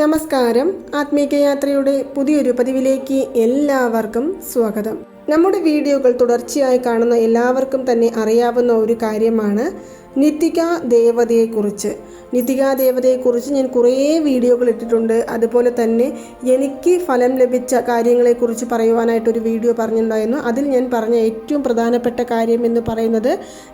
നമസ്കാരം. ആത്മീകയാത്രയുടെ പുതിയൊരു പതിവിലേക്ക് എല്ലാവർക്കും സ്വാഗതം. നമ്മുടെ വീഡിയോകൾ തുടർച്ചയായി കാണുന്ന എല്ലാവർക്കും തന്നെ അറിയാവുന്ന ഒരു കാര്യമാണ് നിത്തിക ദേവതയെക്കുറിച്ച് നിതിക ദേവതയെക്കുറിച്ച് ഞാൻ കുറേ വീഡിയോകൾ ഇട്ടിട്ടുണ്ട്. അതുപോലെ തന്നെ എനിക്ക് ഫലം ലഭിച്ച കാര്യങ്ങളെക്കുറിച്ച് പറയുവാനായിട്ടൊരു വീഡിയോ പറഞ്ഞിട്ടുണ്ടായിരുന്നു. അതിൽ ഞാൻ പറഞ്ഞ ഏറ്റവും പ്രധാനപ്പെട്ട കാര്യം എന്ന് പറയുന്നത്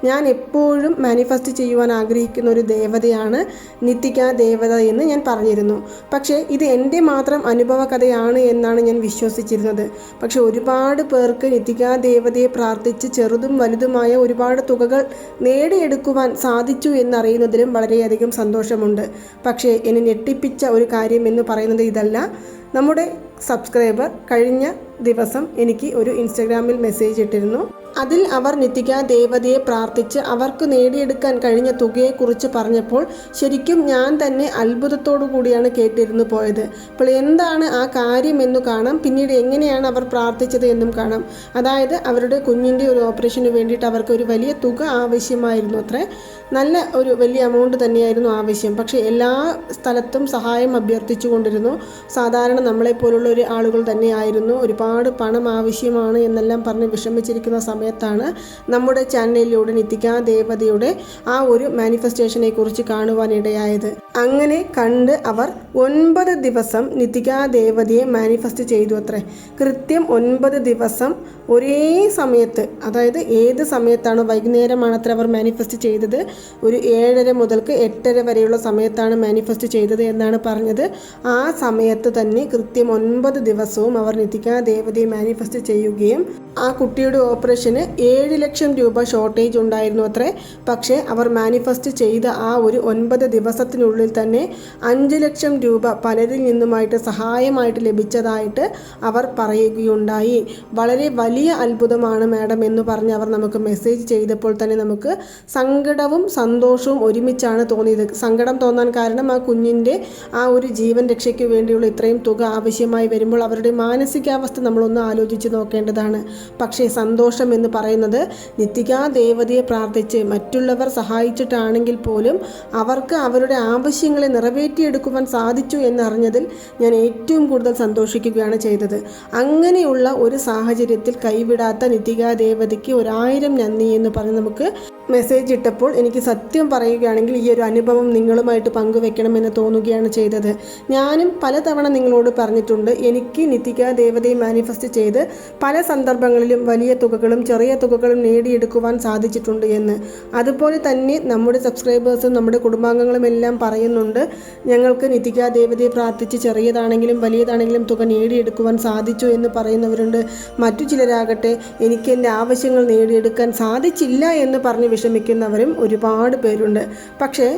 ഞാൻ എപ്പോഴും മാനിഫെസ്റ്റ് ചെയ്യുവാൻ ആഗ്രഹിക്കുന്ന ഒരു ദേവതയാണ് നിതിക ദേവത എന്ന് ഞാൻ പറഞ്ഞിരുന്നു. പക്ഷേ ഇത് എന്റെ മാത്രം അനുഭവ കഥയാണ് എന്നാണ് ഞാൻ വിശ്വസിച്ചിരുന്നത്. പക്ഷേ ഒരുപാട് പേർക്ക് നിതിക ദേവതയെ പ്രാർത്ഥിച്ച് ചെറുതും വലുതുമായ ഒരുപാട് തുകകൾ നേടിയെടുക്കുവാൻ സാധിച്ചു എന്നറിയുന്നതിലും വളരെയധികം സന്തോഷമുണ്ട്. പക്ഷേ എന്നെ ഞെട്ടിപ്പിച്ച ഒരു കാര്യം എന്ന് പറയുന്നത് ഇതല്ല. നമ്മുടെ സബ്സ്ക്രൈബർ കഴിഞ്ഞ ദിവസം എനിക്ക് ഒരു ഇൻസ്റ്റഗ്രാമിൽ മെസ്സേജ് ഇട്ടിരുന്നു. അതിൽ അവർ നിത്തിക ദേവതയെ പ്രാർത്ഥിച്ച് അവർക്ക് നേടിയെടുക്കാൻ കഴിഞ്ഞ തുകയെക്കുറിച്ച് പറഞ്ഞപ്പോൾ ശരിക്കും ഞാൻ തന്നെ അത്ഭുതത്തോടു കൂടിയാണ് കേട്ടിരുന്നു പോയത്. അപ്പോൾ എന്താണ് ആ കാര്യം എന്ന് കാണാം. പിന്നീട് എങ്ങനെയാണ് അവർ പ്രാർത്ഥിച്ചത് എന്നും കാണാം. അതായത് അവരുടെ കുഞ്ഞിന്റെ ഒരു ഓപ്പറേഷന് വേണ്ടിയിട്ട് അവർക്ക് ഒരു വലിയ തുക ആവശ്യമായിരുന്നു അത്രേ. നല്ല ഒരു വലിയ എമൗണ്ട് തന്നെയായിരുന്നു ആവശ്യം പക്ഷേ എല്ലാ സ്ഥലത്തും സഹായം അഭ്യർത്ഥിച്ചു കൊണ്ടിരുന്നു. സാധാരണ നമ്മളെപ്പോലുള്ള ഒരു ആളുകൾ തന്നെയായിരുന്നു. ഒരുപാട് പണം ആവശ്യമാണ് എന്നെല്ലാം പറഞ്ഞ് വിഷമിച്ചിരിക്കുന്ന സമയത്താണ് നമ്മുടെ ചാനലിലൂടെ നിത്തിക ദേവതയുടെ ആ ഒരു മാനിഫെസ്റ്റേഷനെ കുറിച്ച് കാണുവാനിടയായത് അങ്ങനെ കണ്ട് അവർ ഒൻപത് ദിവസം നിത്തിക ദേവതയെ മാനിഫെസ്റ്റ് ചെയ്തു അത്രേ. കൃത്യം ഒൻപത് ദിവസം ഒരേ സമയത്ത് അതായത് ഏത് സമയത്താണ് വൈകുന്നേരമാണ് അത്ര അവർ മാനിഫെസ്റ്റ് ചെയ്തത്. ഒരു ഏഴര മുതൽക്ക് എട്ടര വരെയുള്ള സമയത്താണ് മാനിഫെസ്റ്റ് ചെയ്തത് എന്നാണ് പറഞ്ഞത്. ആ സമയത്ത് തന്നെ കൃത്യം ഒൻപത് ദിവസവും അവർ നിതിക ദേവതയെ മാനിഫെസ്റ്റ് ചെയ്യുകയും ആ കുട്ടിയുടെ ഓപ്പറേഷന് ഏഴ് ലക്ഷം രൂപ ഷോർട്ടേജ് ഉണ്ടായിരുന്നു അത്രേ. പക്ഷേ അവർ മാനിഫെസ്റ്റ് ചെയ്ത ആ ഒരു ഒൻപത് ദിവസത്തിനുള്ളിൽ തന്നെ അഞ്ച് ലക്ഷം രൂപ പലരിൽ നിന്നുമായിട്ട് സഹായമായിട്ട് ലഭിച്ചതായിട്ട് അവർ പറയുകയുണ്ടായി. വളരെ വലിയ അത്ഭുതമാണ് മാഡം എന്ന് പറഞ്ഞ് അവർ നമുക്ക് മെസ്സേജ് ചെയ്തപ്പോൾ തന്നെ നമുക്ക് സങ്കടവും സന്തോഷവും ഒരുമിച്ചാണ് തോന്നിയത്. സങ്കടം തോന്നാൻ കാരണം ആ കുഞ്ഞിന്റെ ആ ഒരു ജീവൻ രക്ഷയ്ക്ക് വേണ്ടിയുള്ള ഇത്രയും തുക ആവശ്യമായി വരുമ്പോൾ അവരുടെ മാനസികാവസ്ഥ നമ്മളൊന്ന് ആലോചിച്ച് നോക്കേണ്ടതാണ്. പക്ഷേ സന്തോഷം എന്ന് പറയുന്നത് നിത്യകാ ദേവതയെ പ്രാർത്ഥിച്ച് മറ്റുള്ളവർ സഹായിച്ചിട്ടാണെങ്കിൽ പോലും അവർക്ക് അവരുടെ ആവശ്യങ്ങളെ നിറവേറ്റിയെടുക്കുവാൻ സാധിച്ചു എന്നറിഞ്ഞതിൽ ഞാൻ ഏറ്റവും കൂടുതൽ സന്തോഷിക്കുകയാണ് ചെയ്തത്. അങ്ങനെയുള്ള ഒരു സാഹചര്യത്തിൽ കൈവിടാത്ത നിത്യകാ ദേവതയ്ക്ക് ഒരായിരം നന്ദി എന്ന് പറഞ്ഞ് നമുക്ക് മെസ്സേജ് ഇട്ടപ്പോൾ എനിക്ക് സത്യം പറയുകയാണെങ്കിൽ ഈ ഒരു അനുഭവം നിങ്ങളുമായിട്ട് പങ്കുവെക്കണമെന്ന് തോന്നുകയാണ് ചെയ്തത്. ഞാനും പലതവണ നിങ്ങളോട് പറഞ്ഞിട്ടുണ്ട് എനിക്ക് നിതിക ദേവതയെ മാനിഫെസ്റ്റ് ചെയ്ത് പല സന്ദർഭങ്ങളിലും വലിയ തുകകളും ചെറിയ തുകകളും നേടിയെടുക്കുവാൻ സാധിച്ചിട്ടുണ്ട് എന്ന്. അതുപോലെ തന്നെ നമ്മുടെ സബ്സ്ക്രൈബേഴ്സും നമ്മുടെ കുടുംബാംഗങ്ങളും എല്ലാം പറയുന്നുണ്ട് ഞങ്ങൾക്ക് നിതിക ദേവതയെ പ്രാർത്ഥിച്ച് ചെറിയതാണെങ്കിലും വലിയതാണെങ്കിലും തുക നേടിയെടുക്കുവാൻ സാധിച്ചു എന്ന് പറയുന്നവരുണ്ട്. മറ്റു ചിലരാകട്ടെ എനിക്ക് എന്റെ ആവശ്യങ്ങൾ നേടിയെടുക്കാൻ സാധിച്ചില്ല എന്ന് പറഞ്ഞ് വിഷമിക്കുന്നവരും ഒരുപാട് പേരുണ്ട്. പക്ഷേ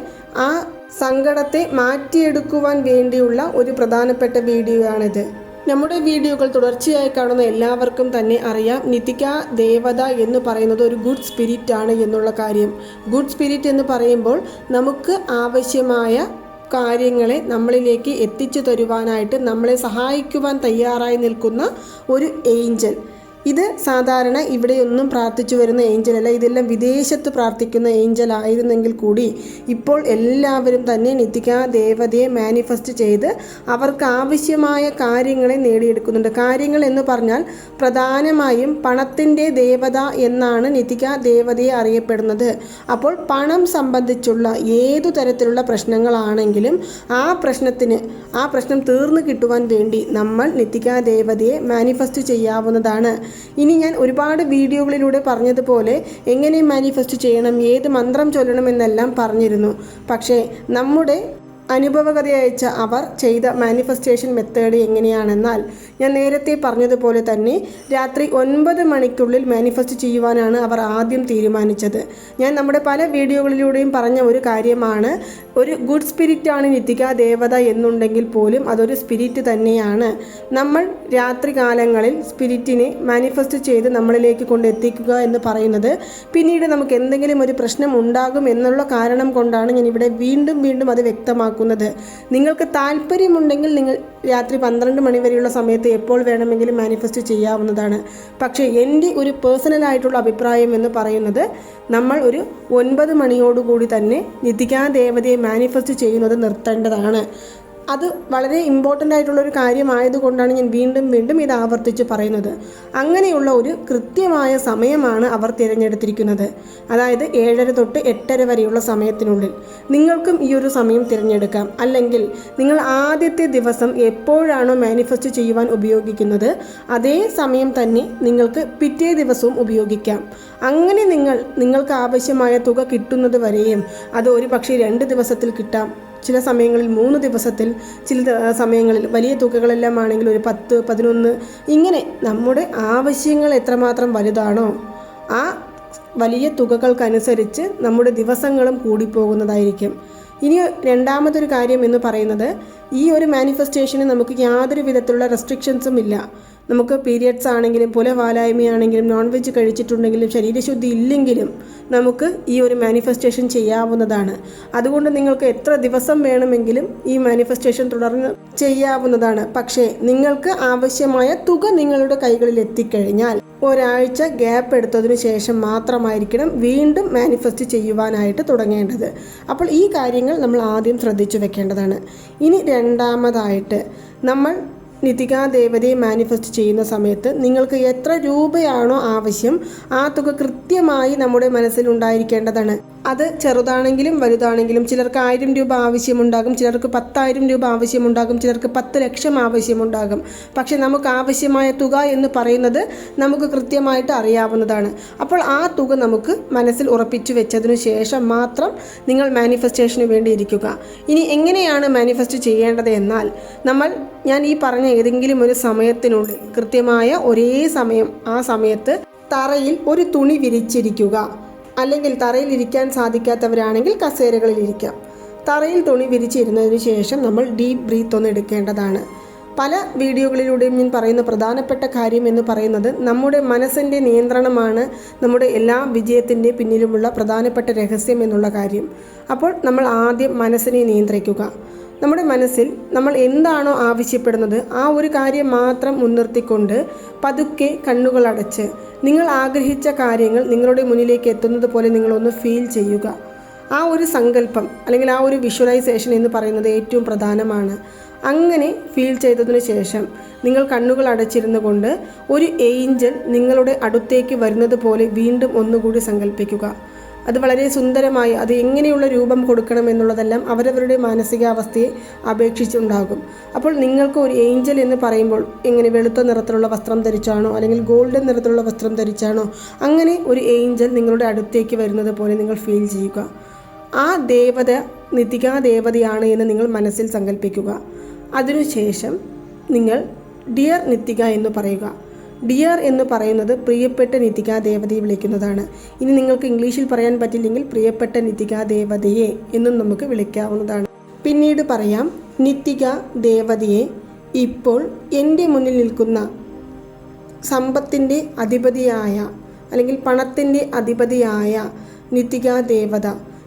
ആ സങ്കടത്തെ മാറ്റിയെടുക്കുവാൻ വേണ്ടിയുള്ള ഒരു പ്രധാനപ്പെട്ട വീഡിയോ ആണിത് നമ്മുടെ വീഡിയോകൾ തുടർച്ചയായി കാണുന്ന എല്ലാവർക്കും തന്നെ അറിയാം നിതിക ദേവത എന്ന് പറയുന്നത് ഒരു ഗുഡ് സ്പിരിറ്റ് ആണ് എന്നുള്ള കാര്യം. ഗുഡ് സ്പിരിറ്റ് എന്ന് പറയുമ്പോൾ നമുക്ക് ആവശ്യമായ കാര്യങ്ങളെ നമ്മളിലേക്ക് എത്തിച്ചു തരുവാനായിട്ട് നമ്മളെ സഹായിക്കുവാൻ തയ്യാറായി നിൽക്കുന്ന ഒരു ഏഞ്ചൽ. ഇത് സാധാരണ ഇവിടെയൊന്നും പ്രാർത്ഥിച്ചു വരുന്ന ഏഞ്ചലല്ല. ഇതെല്ലാം വിദേശത്ത് പ്രാർത്ഥിക്കുന്ന ഏഞ്ചൽ ആയിരുന്നെങ്കിൽ കൂടി ഇപ്പോൾ എല്ലാവരും തന്നെ നിത്തിക ദേവതയെ മാനിഫെസ്റ്റ് ചെയ്ത് അവർക്ക് ആവശ്യമായ കാര്യങ്ങളെ നേടിയെടുക്കുന്നുണ്ട്. കാര്യങ്ങൾ എന്ന് പറഞ്ഞാൽ പ്രധാനമായും പണത്തിന്റെ ദേവത എന്നാണ് നിത്തിക ദേവതയെ അറിയപ്പെടുന്നത്. അപ്പോൾ പണം സംബന്ധിച്ചുള്ള ഏതു തരത്തിലുള്ള പ്രശ്നങ്ങളാണെങ്കിലും ആ പ്രശ്നത്തിന് ആ പ്രശ്നം തീർന്നു കിട്ടുവാൻ വേണ്ടി നമ്മൾ നിത്തിക ദേവതയെ മാനിഫെസ്റ്റ് ചെയ്യാവുന്നതാണ്. ഇനി ഞാൻ ഒരുപാട് വീഡിയോകളിലൂടെ പറഞ്ഞതുപോലെ എങ്ങനെ മാനിഫെസ്റ്റ് ചെയ്യണം ഏത് മന്ത്രം ചൊല്ലണം എന്നെല്ലാം പറഞ്ഞിരുന്നു. പക്ഷേ നമ്മുടെ അനുഭവകഥ അയച്ച അവർ ചെയ്ത മാനിഫെസ്റ്റേഷൻ മെത്തേഡ് എങ്ങനെയാണെന്നാൽ ഞാൻ നേരത്തെ പറഞ്ഞതുപോലെ തന്നെ രാത്രി ഒൻപത് മണിക്കുള്ളിൽ മാനിഫെസ്റ്റ് ചെയ്യുവാനാണ് അവർ ആദ്യം തീരുമാനിച്ചത്. ഞാൻ നമ്മുടെ പല വീഡിയോകളിലൂടെയും പറഞ്ഞ ഒരു കാര്യമാണ് ഒരു ഗുഡ് സ്പിരിറ്റാണ് നിത്തിക ദേവത എന്നുണ്ടെങ്കിൽ പോലും അതൊരു സ്പിരിറ്റ് തന്നെയാണ്. നമ്മൾ രാത്രി കാലങ്ങളിൽ സ്പിരിറ്റിനെ മാനിഫെസ്റ്റ് ചെയ്ത് നമ്മളിലേക്ക് കൊണ്ടെത്തിക്കുക എന്ന് പറയുന്നത് പിന്നീട് നമുക്ക് എന്തെങ്കിലും ഒരു പ്രശ്നം ഉണ്ടാകും എന്നുള്ള കാരണം കൊണ്ടാണ് ഞാൻ ഇവിടെ വീണ്ടും വീണ്ടും അത് വ്യക്തമാക്കുന്നത്. നിങ്ങൾക്ക് താല്പര്യമുണ്ടെങ്കിൽ നിങ്ങൾ രാത്രി പന്ത്രണ്ട് മണി വരെയുള്ള സമയത്ത് എപ്പോൾ വേണമെങ്കിലും മാനിഫെസ്റ്റ് ചെയ്യാവുന്നതാണ്. പക്ഷേ എന്റെ ഒരു പേഴ്സണലായിട്ടുള്ള അഭിപ്രായം എന്ന് പറയുന്നത് നമ്മൾ ഒരു ഒൻപത് മണിയോടുകൂടി തന്നെ നിധികാ ദേവതയെ മാനിഫെസ്റ്റ് ചെയ്യുന്നത് നിർത്തേണ്ടതാണ്. അത് വളരെ ഇമ്പോർട്ടന്റ് ആയിട്ടുള്ള ഒരു കാര്യമായതുകൊണ്ടാണ് ഞാൻ വീണ്ടും വീണ്ടും ഇത് ആവർത്തിച്ച് പറയുന്നത്. അങ്ങനെയുള്ള ഒരു കൃത്യമായ സമയമാണ് അവർ തിരഞ്ഞെടുത്തിരിക്കുന്നത്. അതായത് ഏഴര തൊട്ട് എട്ടര വരെയുള്ള സമയത്തിനുള്ളിൽ. നിങ്ങൾക്കും ഈ ഒരു സമയം തിരഞ്ഞെടുക്കാം. അല്ലെങ്കിൽ നിങ്ങൾ ആദ്യത്തെ ദിവസം എപ്പോഴാണോ മാനിഫെസ്റ്റ് ചെയ്യുവാൻ ഉപയോഗിക്കുന്നത് അതേ സമയം തന്നെ നിങ്ങൾക്ക് പിറ്റേ ദിവസവും ഉപയോഗിക്കാം. അങ്ങനെ നിങ്ങൾ നിങ്ങൾക്ക് ആവശ്യമായ തുക കിട്ടുന്നത് വരെയും അത് ഒരു പക്ഷേ രണ്ട് ദിവസത്തിൽ കിട്ടാം. ചില സമയങ്ങളിൽ മൂന്ന് ദിവസത്തിൽ ചില സമയങ്ങളിൽ വലിയ തുകകളെല്ലാം ആണെങ്കിൽ ഒരു പത്ത് പതിനൊന്ന്. ഇങ്ങനെ നമ്മുടെ ആവശ്യങ്ങൾ എത്രമാത്രം വലുതാണോ ആ വലിയ തുകകൾക്കനുസരിച്ച് നമ്മുടെ ദിവസങ്ങളും കൂടിപ്പോകുന്നതായിരിക്കും. ഇനി രണ്ടാമതൊരു കാര്യം എന്ന് പറയുന്നത് ഈ ഒരു മാനിഫെസ്റ്റേഷന് നമുക്ക് യാതൊരു വിധത്തിലുള്ള റെസ്ട്രിക്ഷൻസും ഇല്ല. നമുക്ക് പീരിയഡ്സ് ആണെങ്കിലും പുലവാലായ്മയാണെങ്കിലും നോൺ വെജ് കഴിച്ചിട്ടുണ്ടെങ്കിലും ശരീരശുദ്ധി ഇല്ലെങ്കിലും നമുക്ക് ഈ ഒരു മാനിഫെസ്റ്റേഷൻ ചെയ്യാവുന്നതാണ്. അതുകൊണ്ട് നിങ്ങൾക്ക് എത്ര ദിവസം വേണമെങ്കിലും ഈ മാനിഫെസ്റ്റേഷൻ തുടർന്ന് ചെയ്യാവുന്നതാണ്. പക്ഷേ നിങ്ങൾക്ക് ആവശ്യമായ തുക നിങ്ങളുടെ കൈകളിൽ എത്തിക്കഴിഞ്ഞാൽ ഒരാഴ്ച ഗ്യാപ്പ് എടുത്തതിനു ശേഷം മാത്രമായിരിക്കണം വീണ്ടും മാനിഫെസ്റ്റ് ചെയ്യുവാനായിട്ട് തുടങ്ങേണ്ടത്. അപ്പോൾ ഈ കാര്യങ്ങൾ നമ്മൾ ആദ്യം ശ്രദ്ധിച്ചു വെക്കേണ്ടതാണ്. ഇനി രണ്ടാമതായിട്ട് നമ്മൾ നിതികാ ദേവതയെ മാനിഫെസ്റ്റ് ചെയ്യുന്ന സമയത്ത് നിങ്ങൾക്ക് എത്ര രൂപയാണോ ആവശ്യം ആ തുക കൃത്യമായി നമ്മുടെ മനസ്സിൽ ഉണ്ടായിരിക്കേണ്ടതാണ്. അത് ചെറുതാണെങ്കിലും വലുതാണെങ്കിലും ചിലർക്ക് ആയിരം രൂപ ആവശ്യമുണ്ടാകും ചിലർക്ക് പത്തായിരം രൂപ ആവശ്യമുണ്ടാകും ചിലർക്ക് പത്ത് ലക്ഷം ആവശ്യമുണ്ടാകും. പക്ഷെ നമുക്ക് ആവശ്യമായ തുക എന്ന് പറയുന്നത് നമുക്ക് കൃത്യമായിട്ട് അറിയാവുന്നതാണ്. അപ്പോൾ ആ തുക നമുക്ക് മനസ്സിൽ ഉറപ്പിച്ചു വെച്ചതിനു ശേഷം മാത്രം നിങ്ങൾ മാനിഫെസ്റ്റേഷന് വേണ്ടി ഇരിക്കുക. ഇനി എങ്ങനെയാണ് മാനിഫെസ്റ്റ് ചെയ്യേണ്ടത് എന്നാൽ നമ്മൾ ഞാൻ ഈ പറഞ്ഞ ഏതെങ്കിലും ഒരു സമയത്തിനുള്ളിൽ കൃത്യമായ ഒരേ സമയം ആ സമയത്ത് തറയിൽ ഒരു തുണി വിരിച്ചിരിക്കുക. അല്ലെങ്കിൽ തറയിൽ ഇരിക്കാൻ സാധിക്കാത്തവരാണെങ്കിൽ കസേരകളിൽ ഇരിക്കാം. തറയിൽ തുണി വിരിച്ചിരുന്നതിന് ശേഷം നമ്മൾ ഡീപ്പ് ബ്രീത്ത് ഒന്ന് എടുക്കേണ്ടതാണ്. പല വീഡിയോകളിലൂടെയും ഞാൻ പറയുന്ന പ്രധാനപ്പെട്ട കാര്യം എന്ന് പറയുന്നത് നമ്മുടെ മനസ്സിന്റെ നിയന്ത്രണമാണ് നമ്മുടെ എല്ലാ വിജയത്തിന്റെ പിന്നിലുമുള്ള പ്രധാനപ്പെട്ട രഹസ്യം എന്നുള്ള കാര്യം. അപ്പോൾ നമ്മൾ ആദ്യം മനസ്സിനെ നിയന്ത്രിക്കുക. നമ്മുടെ മനസ്സിൽ നമ്മൾ എന്താണോ ആവശ്യപ്പെടുന്നത് ആ ഒരു കാര്യം മാത്രം മുൻനിർത്തിക്കൊണ്ട് പതുക്കെ കണ്ണുകൾ അടച്ച് നിങ്ങൾ ആഗ്രഹിച്ച കാര്യങ്ങൾ നിങ്ങളുടെ മുന്നിലേക്ക് എത്തുന്നത് പോലെ നിങ്ങളൊന്ന് ഫീൽ ചെയ്യുക. ആ ഒരു സങ്കല്പം അല്ലെങ്കിൽ ആ ഒരു വിഷ്വലൈസേഷൻ എന്ന് പറയുന്നത് ഏറ്റവും പ്രധാനമാണ്. അങ്ങനെ ഫീൽ ചെയ്തതിനു ശേഷം നിങ്ങൾ കണ്ണുകൾ അടച്ചിരുന്നു കൊണ്ട് ഒരു ഏഞ്ചൽ നിങ്ങളുടെ അടുത്തേക്ക് വരുന്നത് പോലെ വീണ്ടും ഒന്നുകൂടി സങ്കല്പിക്കുക. അത് വളരെ സുന്ദരമായി അത് എങ്ങനെയുള്ള രൂപം കൊടുക്കണം എന്നുള്ളതെല്ലാം അവരവരുടെ മാനസികാവസ്ഥയെ അപേക്ഷിച്ചുണ്ടാകും. അപ്പോൾ നിങ്ങൾക്ക് ഒരു ഏഞ്ചൽ എന്ന് പറയുമ്പോൾ എങ്ങനെ വെളുത്ത നിറത്തിലുള്ള വസ്ത്രം ധരിച്ചാണോ അല്ലെങ്കിൽ ഗോൾഡൻ നിറത്തിലുള്ള വസ്ത്രം ധരിച്ചാണോ അങ്ങനെ ഒരു ഏഞ്ചൽ നിങ്ങളുടെ അടുത്തേക്ക് വരുന്നത് പോലെ നിങ്ങൾ ഫീൽ ചെയ്യുക. ആ ദേവത നിതികാ ദേവതയാണ് എന്ന് നിങ്ങൾ മനസ്സിൽ സങ്കല്പിക്കുക അതിനുശേഷം നിങ്ങൾ ഡിയർ നിത്തിക എന്ന് പറയുക. ഡിയർ എന്ന് പറയുന്നത് പ്രിയപ്പെട്ട നിതിക ദേവതയെ വിളിക്കുന്നതാണ്. ഇനി നിങ്ങൾക്ക് ഇംഗ്ലീഷിൽ പറയാൻ പറ്റില്ലെങ്കിൽ പ്രിയപ്പെട്ട നിതിക ദേവതയെ എന്നും നമുക്ക് വിളിക്കാവുന്നതാണ്. പിന്നീട് പറയാം നിത്തിക ദേവതയെ ഇപ്പോൾ എന്റെ മുന്നിൽ നിൽക്കുന്ന സമ്പത്തിന്റെ അധിപതിയായ അല്ലെങ്കിൽ പണത്തിന്റെ അധിപതിയായ നിതിക ദേവത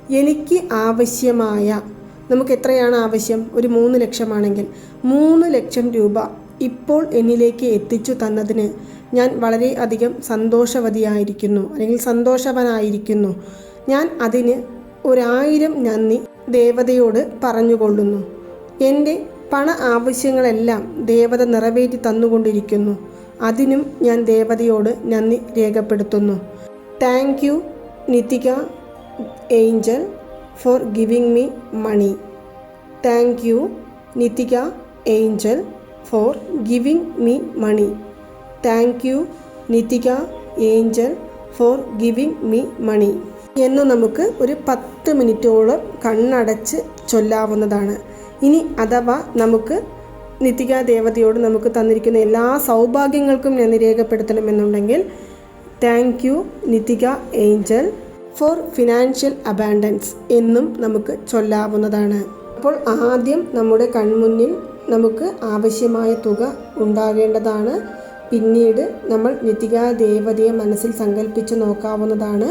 എനിക്ക് ആവശ്യമായ നമുക്ക് എത്രയാണ് ആവശ്യം? ഒരു മൂന്ന് ലക്ഷമാണെങ്കിൽ മൂന്ന് ലക്ഷം രൂപ ഇപ്പോൾ എന്നിലേക്ക് എത്തിച്ചു തന്നതിന് ഞാൻ വളരെ അധികം സന്തോഷവതിയായിരിക്കുന്നു അല്ലെങ്കിൽ സന്തോഷവനായിരിക്കുന്നു. ഞാൻ അതിന് ഒരായിരം നന്ദി ദേവതയോട് പറഞ്ഞുകൊള്ളുന്നു. എന്റെ പണ ആവശ്യങ്ങളെല്ലാം ദേവത നിറവേറ്റി തന്നുകൊണ്ടിരിക്കുന്നു. അതിനും ഞാൻ ദേവതയോട് നന്ദി രേഖപ്പെടുത്തുന്നു. Thank you Nithika angel for giving me money. Thank you Nithika angel. For giving me money thank you Nithika angel for giving me money എന്ന് നമുക്ക് ഒരു പത്ത് മിനിറ്റോളം കണ്ണടച്ച് ചൊല്ലാവുന്നതാണ്. ഇനി അഥവാ നമുക്ക് നിതിക ദേവതയോട് നമുക്ക് തന്നിരിക്കുന്ന എല്ലാ സൗഭാഗ്യങ്ങൾക്കും ഞാൻ രേഖപ്പെടുത്തണമെന്നുണ്ടെങ്കിൽ thank you Nithika angel for financial abundance എന്നും നമുക്ക് ചൊല്ലാവുന്നതാണ്. അപ്പോൾ ആദ്യം നമ്മുടെ കൺമുന്നിൽ നമുക്ക് ആവശ്യമായ തുക ഉണ്ടാകേണ്ടതാണ്. പിന്നീട് നമ്മൾ നിതിക ദേവതയെ മനസ്സിൽ സങ്കല്പിച്ച് നോക്കാവുന്നതാണ്.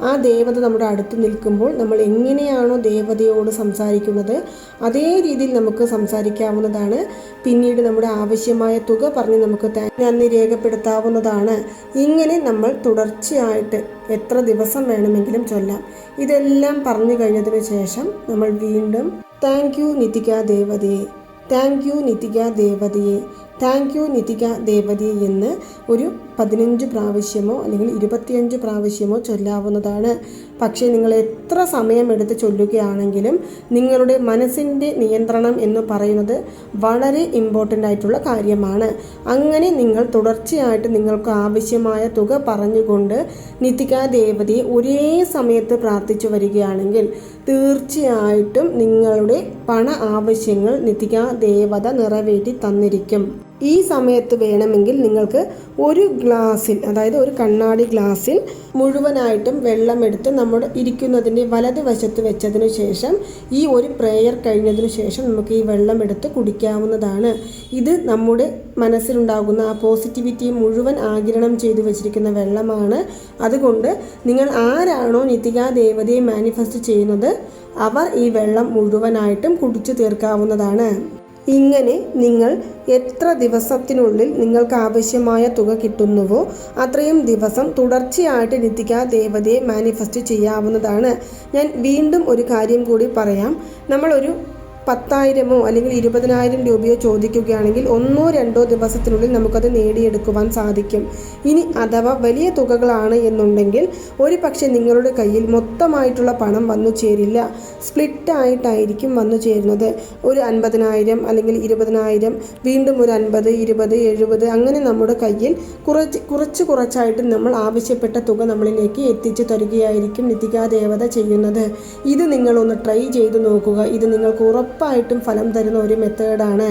ആ ദേവത നമ്മുടെ അടുത്ത് നിൽക്കുമ്പോൾ നമ്മൾ എങ്ങനെയാണോ ദേവതയോട് സംസാരിക്കുന്നത് അതേ രീതിയിൽ നമുക്ക് സംസാരിക്കാവുന്നതാണ്. പിന്നീട് നമ്മുടെ ആവശ്യമായ തുക പറഞ്ഞ് നമുക്ക് നന്ദി രേഖപ്പെടുത്താവുന്നതാണ്. ഇങ്ങനെ നമ്മൾ തുടർച്ചയായിട്ട് എത്ര ദിവസം വേണമെങ്കിലും ചൊല്ലാം. ഇതെല്ലാം പറഞ്ഞു കഴിഞ്ഞതിന് ശേഷം നമ്മൾ വീണ്ടും താങ്ക് യു നിതിക ദേവതയെ താങ്ക് യു നിതിക ദേവതയെ. താങ്ക് യു നിതിക ദേവതയെ എന്ന് ഒരു പതിനഞ്ച് പ്രാവശ്യമോ അല്ലെങ്കിൽ ഇരുപത്തിയഞ്ച് പ്രാവശ്യമോ ചൊല്ലാവുന്നതാണ്. പക്ഷേ നിങ്ങൾ എത്ര സമയമെടുത്ത് ചൊല്ലുകയാണെങ്കിലും നിങ്ങളുടെ മനസ്സിന്റെ നിയന്ത്രണം എന്ന് പറയുന്നത് വളരെ ഇമ്പോർട്ടന്റ് ആയിട്ടുള്ള കാര്യമാണ്. അങ്ങനെ നിങ്ങൾ തുടർച്ചയായിട്ട് നിങ്ങൾക്ക് ആവശ്യമായ തുക പറഞ്ഞുകൊണ്ട് നിതികാ ദേവതയെ ഒരേ സമയത്ത് പ്രാർത്ഥിച്ചു വരികയാണെങ്കിൽ തീർച്ചയായിട്ടും നിങ്ങളുടെ പണ ആവശ്യങ്ങൾ നിതികാ ദേവത നിറവേറ്റി തന്നിരിക്കും. ഈ സമയത്ത് വേണമെങ്കിൽ നിങ്ങൾക്ക് ഒരു ഗ്ലാസ്സിൽ അതായത് ഒരു കണ്ണാടി ഗ്ലാസ്സിൽ മുഴുവനായിട്ടും വെള്ളമെടുത്ത് നമ്മൾ ഇരിക്കുന്നതിന്റെ വലതുവശത്ത് വെച്ചതിന് ശേഷം ഈ ഒരു പ്രേയർ കഴിഞ്ഞതിന് ശേഷം നമുക്ക് ഈ വെള്ളമെടുത്ത് കുടിക്കാവുന്നതാണ്. ഇത് നമ്മുടെ മനസ്സിലുണ്ടാകുന്ന ആ പോസിറ്റിവിറ്റി മുഴുവൻ ആഗിരണം ചെയ്തു വെച്ചിരിക്കുന്ന വെള്ളമാണ്. അതുകൊണ്ട് നിങ്ങൾ ആരാണോ നിതികാ ദേവതയെ മാനിഫെസ്റ്റ് ചെയ്യുന്നത് അവർ ഈ വെള്ളം മുഴുവനായിട്ടും കുടിച്ചു തീർക്കാവുന്നതാണ്. ഇങ്ങനെ നിങ്ങൾ എത്ര ദിവസത്തിനുള്ളിൽ നിങ്ങൾക്ക് ആവശ്യമായ തുക കിട്ടുന്നുവോ അത്രയും ദിവസം തുടർച്ചയായിട്ട് നിത്തിക ദേവതയെ മാനിഫെസ്റ്റ് ചെയ്യാവുന്നതാണ്. ഞാൻ വീണ്ടും ഒരു കാര്യം കൂടി പറയാം. നമ്മളൊരു പത്തായിരമോ അല്ലെങ്കിൽ ഇരുപതിനായിരം രൂപയോ ചോദിക്കുകയാണെങ്കിൽ ഒന്നോ രണ്ടോ ദിവസത്തിനുള്ളിൽ നമുക്കത് നേടിയെടുക്കുവാൻ സാധിക്കും. ഇനി അഥവാ വലിയ തുകകളാണ് എന്നുണ്ടെങ്കിൽ ഒരു പക്ഷേ നിങ്ങളുടെ കയ്യിൽ മൊത്തമായിട്ടുള്ള പണം വന്നു ചേരില്ല. സ്പ്ലിറ്റ് ആയിട്ടായിരിക്കും വന്നു ചേരുന്നത്. ഒരു അൻപതിനായിരം അല്ലെങ്കിൽ ഇരുപതിനായിരം വീണ്ടും ഒരു അൻപത് ഇരുപത് എഴുപത് അങ്ങനെ നമ്മുടെ കയ്യിൽ കുറച്ച് കുറച്ച് കുറച്ചായിട്ട് നമ്മൾ ആവശ്യപ്പെട്ട തുക നമ്മളിലേക്ക് എത്തിച്ചു തരികയായിരിക്കും നിതികാദേവത ചെയ്യുന്നത്. ഇത് നിങ്ങളൊന്ന് ട്രൈ ചെയ്ത് നോക്കുക. ഇത് നിങ്ങൾക്ക് ഉറപ്പായിട്ടും ഫലം തരുന്ന ഒരു മെത്തേഡാണ്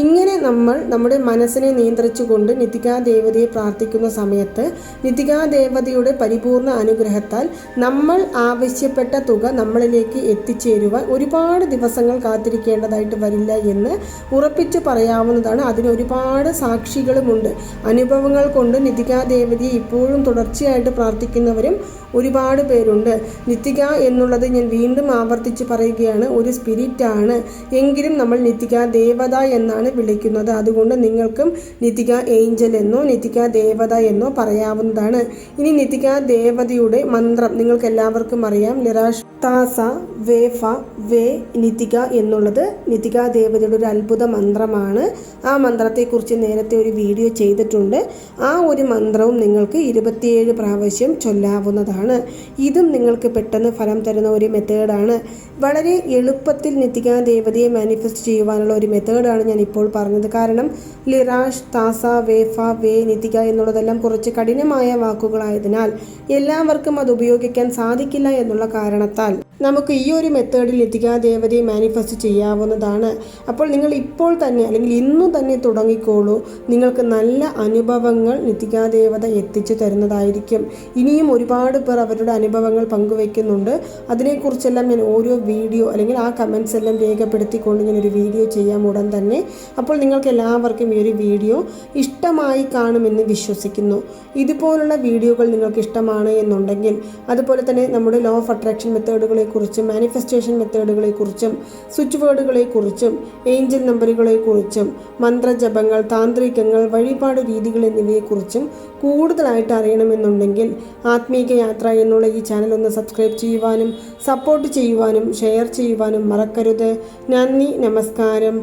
ഇങ്ങനെ നമ്മൾ നമ്മുടെ മനസ്സിനെ നിയന്ത്രിച്ചുകൊണ്ട് നിതികാ ദേവതയെ പ്രാർത്ഥിക്കുന്ന സമയത്ത് നിതികാ ദേവതയുടെ പരിപൂർണ അനുഗ്രഹത്താൽ നമ്മൾ ആവശ്യപ്പെട്ട തുക നമ്മളിലേക്ക് എത്തിച്ചേരുവാൻ ഒരുപാട് ദിവസങ്ങൾ കാത്തിരിക്കേണ്ടതായിട്ട് വരില്ല എന്ന് ഉറപ്പിച്ച് പറയാവുന്നതാണ്. അതിന് ഒരുപാട് സാക്ഷികളുമുണ്ട്. അനുഭവങ്ങൾ കൊണ്ട് നിതികാ ദേവതയെ ഇപ്പോഴും തുടർച്ചയായിട്ട് പ്രാർത്ഥിക്കുന്നവരും ഒരുപാട് പേരുണ്ട്. നിത്തിക എന്നുള്ളത് ഞാൻ വീണ്ടും ആവർത്തിച്ച് പറയുകയാണ്. ഒരു സ്പിരിറ്റാണ്. എങ്കിലും നമ്മൾ നിത്തിക ദേവത എന്നാണ് വിളിക്കുന്നത്. അതുകൊണ്ട് നിങ്ങൾക്കും നിതിക ഏഞ്ചൽ എന്നോ നിതിക ദേവത എന്നോ പറയാവുന്നതാണ്. ഇനി നിതിക ദേവതയുടെ മന്ത്രം നിങ്ങൾക്ക് എല്ലാവർക്കും അറിയാം. നിരാഷ് താസ വേഫ വേ നിതിക എന്നുള്ളത് നിതിക ദേവതയുടെ ഒരു അത്ഭുത മന്ത്രമാണ്. ആ മന്ത്രത്തെക്കുറിച്ച് നേരത്തെ ഒരു വീഡിയോ ചെയ്തിട്ടുണ്ട്. ആ ഒരു മന്ത്രവും നിങ്ങൾക്ക് ഇരുപത്തിയേഴ് പ്രാവശ്യം ചൊല്ലാവുന്നതാണ്. ഇതും നിങ്ങൾക്ക് പെട്ടെന്ന് ഫലം തരുന്ന ഒരു മെത്തേഡാണ് വളരെ എളുപ്പത്തിൽ നിതിക ദേവതയെ മാനിഫെസ്റ്റ് ചെയ്യുവാനുള്ള ഒരു മെത്തേഡാണ് ഞാൻ ഇപ്പോൾ പറഞ്ഞത്. കാരണം ലിറാഷ് താസ വേഫ വേ നിതിക എന്നുള്ളതെല്ലാം കുറച്ച് കഠിനമായ വാക്കുകളായതിനാൽ എല്ലാവർക്കും അത് ഉപയോഗിക്കാൻ സാധിക്കില്ല എന്നുള്ള കാരണത്താൽ നമുക്ക് ഈ ഒരു മെത്തേഡിൽ നിതികാ ദേവതയെ മാനിഫെസ്റ്റ് ചെയ്യാവുന്നതാണ്. അപ്പോൾ നിങ്ങൾ ഇപ്പോൾ തന്നെ അല്ലെങ്കിൽ ഇന്നു തന്നെ തുടങ്ങിക്കോളൂ. നിങ്ങൾക്ക് നല്ല അനുഭവങ്ങൾ നിതികാ ദേവത എത്തിച്ചു തരുന്നതായിരിക്കും. ഇനിയും ഒരുപാട് പേർ അവരുടെ അനുഭവങ്ങൾ പങ്കുവയ്ക്കുന്നുണ്ട് അതിനെക്കുറിച്ചെല്ലാം ഞാൻ ഓരോ വീഡിയോ അല്ലെങ്കിൽ ആ കമൻസ് എല്ലാം രേഖപ്പെടുത്തിക്കൊണ്ട് ഞാൻ ഒരു വീഡിയോ ചെയ്യാം ഉടൻ തന്നെ. അപ്പോൾ നിങ്ങൾക്ക് എല്ലാവർക്കും ഈ ഒരു വീഡിയോ ഇഷ്ടമായി കാണുമെന്ന് വിശ്വസിക്കുന്നു. ഇതുപോലുള്ള വീഡിയോകൾ നിങ്ങൾക്ക് ഇഷ്ടമാണ് എന്നുണ്ടെങ്കിൽ അതുപോലെ തന്നെ നമ്മുടെ ലോ ഓഫ് അട്രാക്ഷൻ മെത്തേഡുകളെക്കുറിച്ചും മാനിഫെസ്റ്റേഷൻ മെത്തേഡുകളെക്കുറിച്ചും സ്വിച്ച് വേർഡുകളെക്കുറിച്ചും ഏഞ്ചൽ നമ്പറുകളെക്കുറിച്ചും മന്ത്രജപങ്ങൾ താന്ത്രികങ്ങൾ വഴിപാട് രീതികൾ എന്നിവയെക്കുറിച്ചും കൂടുതലായിട്ട് അറിയണമെന്നുണ്ടെങ്കിൽ ആത്മീക യാത്ര എന്നുള്ള ഈ ചാനൽ ഒന്ന് സബ്സ്ക്രൈബ് ചെയ്യുവാനും സപ്പോർട്ട് ചെയ്യുവാനും ഷെയർ ചെയ്യുവാനും മറക്കരുത്. നന്ദി നമസ്കാരം.